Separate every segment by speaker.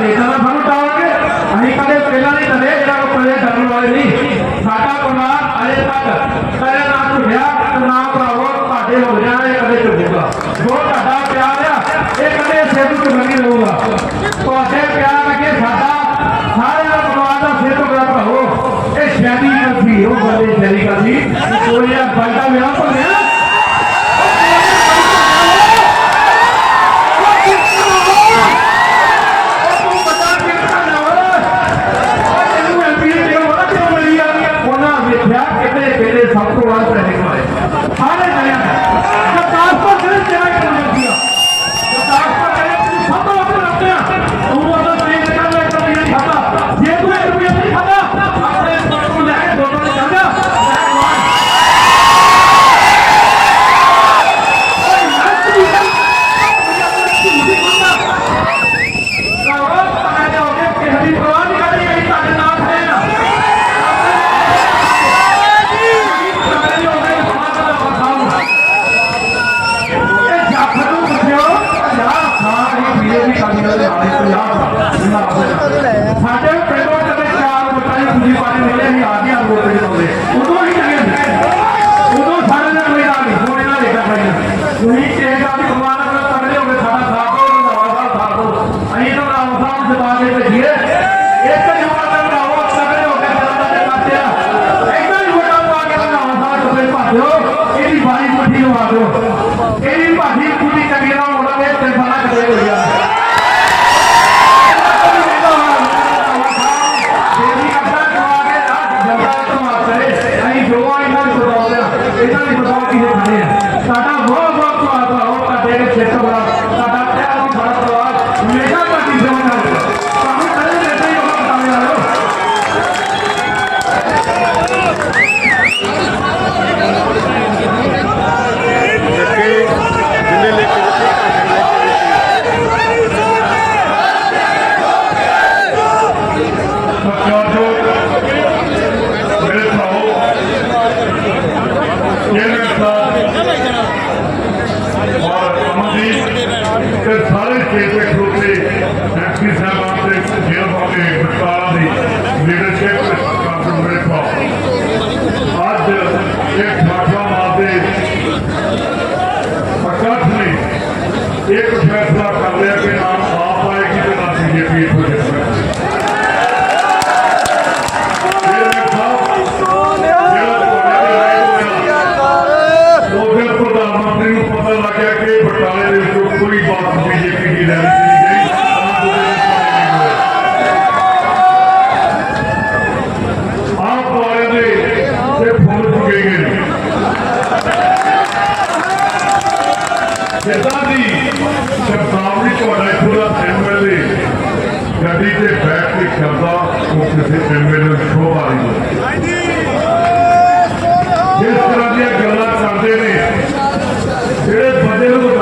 Speaker 1: ਦੇਸ਼ਾਂ ਦਾ ਸਾਨੂੰ ਟਾਵਾਂਗੇ ਅਸੀਂ ਕਦੇ ਪਹਿਲਾਂ ਨਹੀਂ ਕਦੇ ਜਿਹੜਾ ਕੋਈ ਕਦੇ ਡਰਨ ਵਾਲੇ ਨਹੀਂ। ਸਾਡਾ ਪਰਿਵਾਰ ਅਜੇ ਤੱਕ ਕਦੇ ਨਾ ਝੁੱਲਿਆ ਨਾ ਭਰਾਵੋ, ਤੁਹਾਡੇ ਹੋ ਗਿਆ ਇਹ ਕਦੇ ਝੁੱਲੇਗਾ ਜੋ ਤੁਹਾਡਾ ਪਿਆਰ ਆ, ਇਹ ਕਦੇ ਸਿਰ ਤੋਂ ਝੁੱਲ ਨਹੀਂ ਰਹੂਗਾ ਤੁਹਾਡੇ ਪਿਆਰ ਅੱਗੇ ਸਾਡਾ ਸਾਰੇ ਦਾ ਪਰਿਵਾਰ ਦਾ ਸਿਰ ਤੋਂ ਭਰਾਵੋ। ਇਹ ਸ਼ੈਦੀ ਕਰਦੀ ਉਹ ਬੰਦੇ ਸ਼ੈਦੀ ਕਰਦੀ ਕੋਈ ਆ ਬੰਦਾ
Speaker 2: ਮੇਰਾ ਭਰਿਆ লিডারশিপ ਇਦਾਂ ਦੀ ਸ਼ਬਦਾਵਲੀ ਤੁਹਾਡਾ ਇੱਥੋਂ ਦਾ ਐਮਐਲਏ ਗੱਡੀ ਤੇ ਬੈਠ ਕੇ ਕਰਦਾ ਉਹ ਕਿਸੇ ਐਮਐਲਏ ਨੂੰ ਸ਼ੋਭਾ ਨਹੀਂ ਜਿਸ ਤਰ੍ਹਾਂ ਦੀਆਂ ਗੱਲਾਂ ਕਰਦੇ ਨੇ, ਜਿਹੜੇ ਬੰਦੇ ਨੂੰ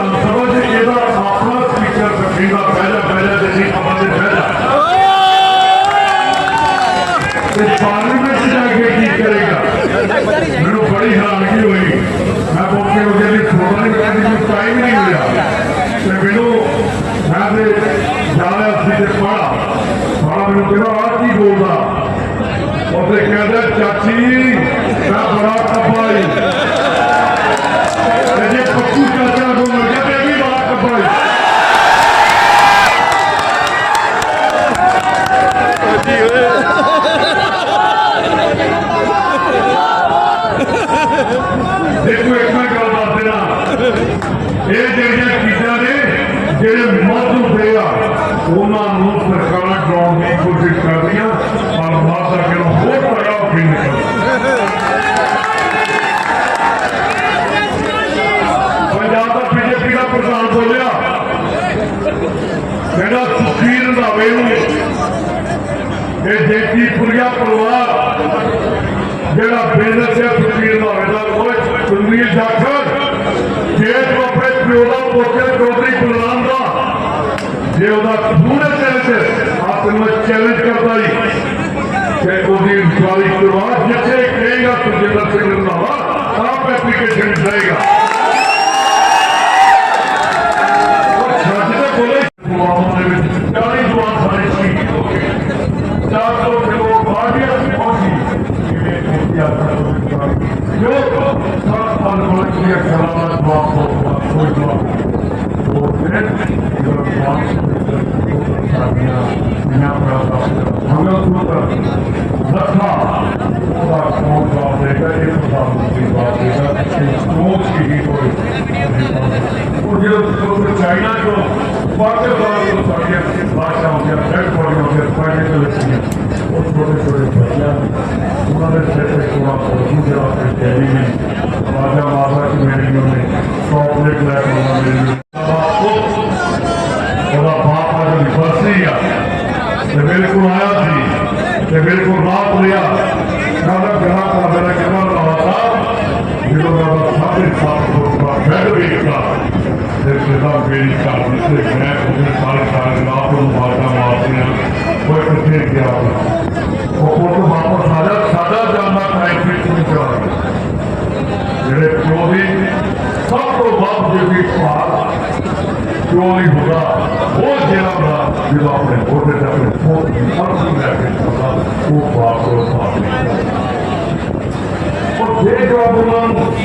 Speaker 2: ਮੈਨੂੰ ਕਹਿੰਦਾ ਆ ਕੀ ਬੋਲਦਾ? ਉਹਨੇ ਕਹਿੰਦਾ ਚਾਚੀ ਮੈਂ ਬੜਾ ਤਪਾਈ ਜੇ ਪੱਕੂ ਚਾਚਾ ਕੁਲਵੀਰ ਜਾਖੜ ਜੇ ਤੂੰ ਆਪਣੇ ਪਿਓ ਦਾ ਪੋਤੇ ਚੌਧਰੀ ਗੁਲਰਾਮ ਦਾ, ਜੇ ਉਹਦਾ ਪੂਰੇ ਦਿਲ ਤੇ ਆਪ ਨੂੰ ਚੈਲੰਜ ਕਰਦਾ ਹੀ ਕਿ ਉਹਦੀ ਸਵਾਰੀ ਕਰਵਾ ਜਿੱਥੇ ਕਹੇਗਾ, ਤੂੰ ਜਿੰਨਾ ਸਿੰਘ ਰੰਧਾਵਾ ਆਪ ਐਪਲੀਕੇਸ਼ਨ ਦੇਗਾ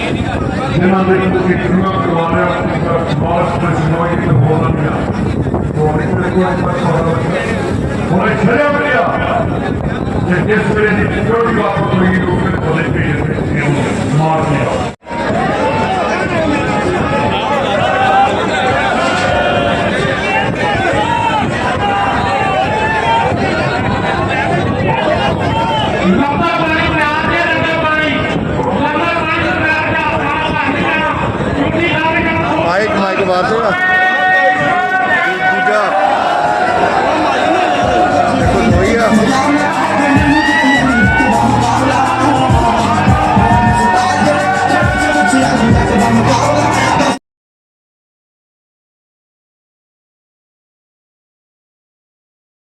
Speaker 2: ਜਿਨ੍ਹਾਂ ਦੇ ਤੁਸੀਂ ਕਿਰਪਾ ਕਰਵਾਇਆ ਬਾਸ ਪ੍ਰਸ਼ਨੋਂ ਇੱਕ ਬੋਲਣਾ ਪਿਆ ਹੋਰੇ ਕੋਈ ਹੋਰੇ ਛੜਿਆ ਪਿਆ ਜੇ ਜਿਸ ਵੇਲੇ ਦੀ ਚੋਰੀ ਵਾਪਸ ਹੋਈ, ਉਹ ਫਿਰ ਕੋਲੇ ਪਈ ਮਾਰ ਦਿਆ